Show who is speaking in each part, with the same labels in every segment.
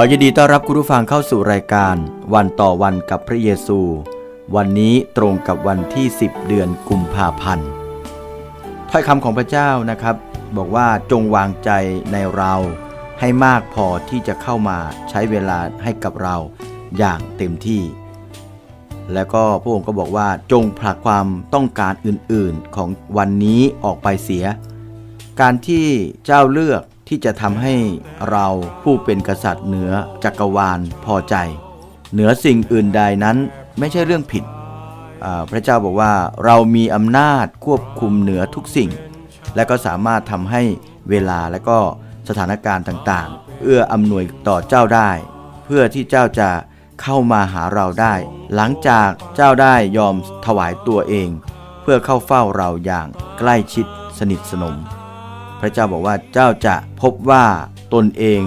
Speaker 1: ขอยินดีต้อนรับคุณผู้ฟังเข้าสู่รายการ วันต่อวันกับพระเยซู วันนี้ตรงกับวันที่ 10 เดือนกุมภาพันธ์ถ้อยคำของพระเจ้านะครับ บอกว่าจงวางใจในเราให้มากพอที่จะเข้ามาใช้เวลาให้กับเราอย่างเต็มที่ แล้วก็พระองค์ก็บอกว่าจงผลักความต้องการอื่นๆของวันนี้ออกไปเสีย การที่เจ้าเลือก ที่จะทำให้เราผู้เป็นกษัตริย์เหนือจักรวาลพอใจ เหนือสิ่งอื่นใดนั้นไม่ใช่เรื่องผิด พระเจ้าบอกว่าเรามีอำนาจควบคุมเหนือทุกสิ่ง และก็สามารถทำให้เวลาและก็สถานการณ์ต่างๆ เอื้ออำนวยต่อเจ้าได้ เพื่อที่เจ้าจะเข้ามาหาเราได้ หลังจากเจ้าได้ยอมถวายตัวเอง เพื่อเข้าเฝ้าเราอย่างใกล้ชิดสนิทสนม พระเจ้าบอกว่าเจ้าจะพบว่าตนเอง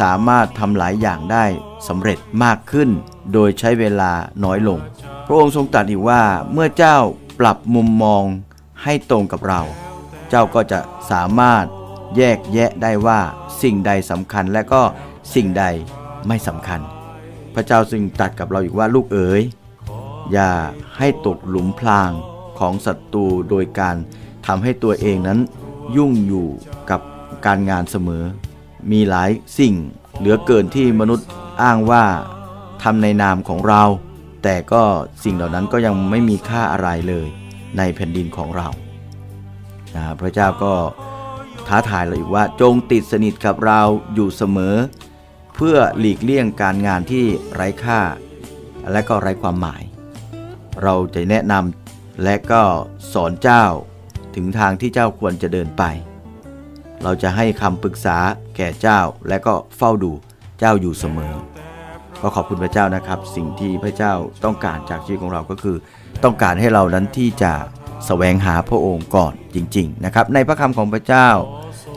Speaker 1: สามารถทำหลายอย่างได้สำเร็จมากขึ้น โดยใช้เวลาน้อยลง พระองค์ทรงตรัสอีกว่าเมื่อเจ้าปรับมุมมองให้ตรงกับเรา เจ้าก็จะสามารถแยกแยะได้ว่าสิ่งใดสำคัญและก็สิ่งใดไม่สำคัญ พระเจ้าจึงตรัสกับเราอีกว่าลูกเอ๋ยอย่าให้ตกหลุมพรางของศัตรูโดยการทำให้ตัวเองนั้น ยุ่งอยู่กับการงานเสมอ มีหลายสิ่งเหลือเกินที่มนุษย์อ้างว่าทำในนามของเรา แต่ก็สิ่งเหล่านั้นก็ยังไม่มีค่าอะไรเลยในแผ่นดินของเรานะพระเจ้าก็ท้าทายเราอีกว่าจงติดสนิทกับเราอยู่เสมอ เพื่อหลีกเลี่ยงการงานที่ไร้ค่า และก็ไร้ความหมาย เราจะแนะนำและก็สอนเจ้า ถึงทางที่เจ้าควรจะเดินไป เราจะให้คำปรึกษาแก่เจ้าและก็เฝ้าดูเจ้าอยู่เสมอ ก็ขอบคุณพระเจ้านะครับ สิ่งที่พระเจ้าต้องการจากชีวิตของเราก็คือ ต้องการให้เรานั้นที่จะแสวงหาพระองค์ก่อนจริง ๆ นะครับ ในพระคำของพระเจ้า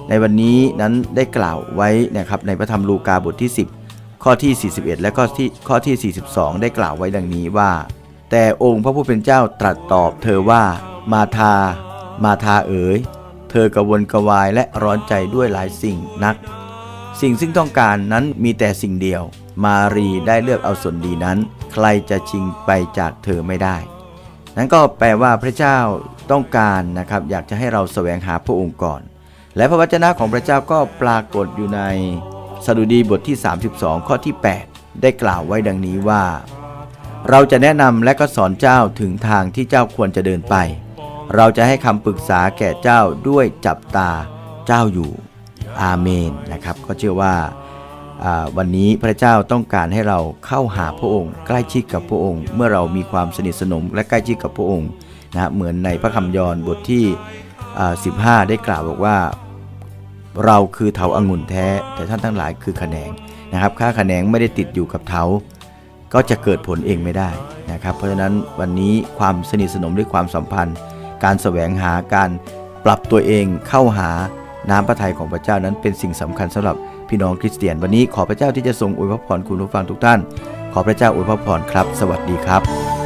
Speaker 1: ในวันนี้นั้นได้กล่าวไว้นะครับในพระธรรมลูกาบทที่ 10 ข้อที่ 41 และก็ที่ข้อที่ 42 ได้กล่าวไว้ดังนี้ว่า แต่องค์พระผู้เป็นเจ้าตรัสตอบเธอว่ามาทา มาทาเอ๋ย เธอกระวนกระวายและร้อนใจด้วยหลายสิ่งนัก สิ่งซึ่งต้องการนั้นมีแต่สิ่งเดียว มารีได้เลือกเอาส่วนดีนั้น ใครจะชิงไปจากเธอไม่ได้ นั้นก็แปลว่าพระเจ้าต้องการนะครับ อยากจะให้เราแสวงหาพระองค์ก่อน และพระวจนะของพระเจ้าก็ปรากฏอยู่ในสดุดีบทที่ 32 ข้อที่ 8 ได้กล่าวไว้ดังนี้ว่า เราจะแนะนำและก็สอนเจ้าถึงทางที่เจ้าควรจะเดินไป เราจะให้คำปรึกษาแก่เจ้าด้วยจับตาเจ้าอยู่ อาเมนนะครับ ก็เชื่อว่าวันนี้พระเจ้าต้องการให้เราเข้าหาพระองค์ ใกล้ชิดกับพระองค์ เมื่อเรามีความสนิทสนมและใกล้ชิดกับพระองค์นะเหมือนในพระคำยอนบทที่ 15 ได้กล่าวบอกว่า เราคือเถาอางุ่นแท้ แต่ท่านทั้งหลายคือขแขนงนะครับถ้าขแขนงไม่ได้ติดอยู่กับเถาก็จะเกิดผลเองไม่ได้นะครับ เพราะฉะนั้นวันนี้ความสนิทสนมด้วยความสัมพันธ์ การแสวงหาการปรับตัวเองเข้าหาน้ำพระทัยของพระเจ้านั้นเป็นสิ่งสำคัญสำหรับพี่น้องคริสเตียน วันนี้ขอพระเจ้าที่จะทรงอวยพรคุณผู้ฟังทุกท่าน ขอพระเจ้าอวยพรครับ สวัสดีครับ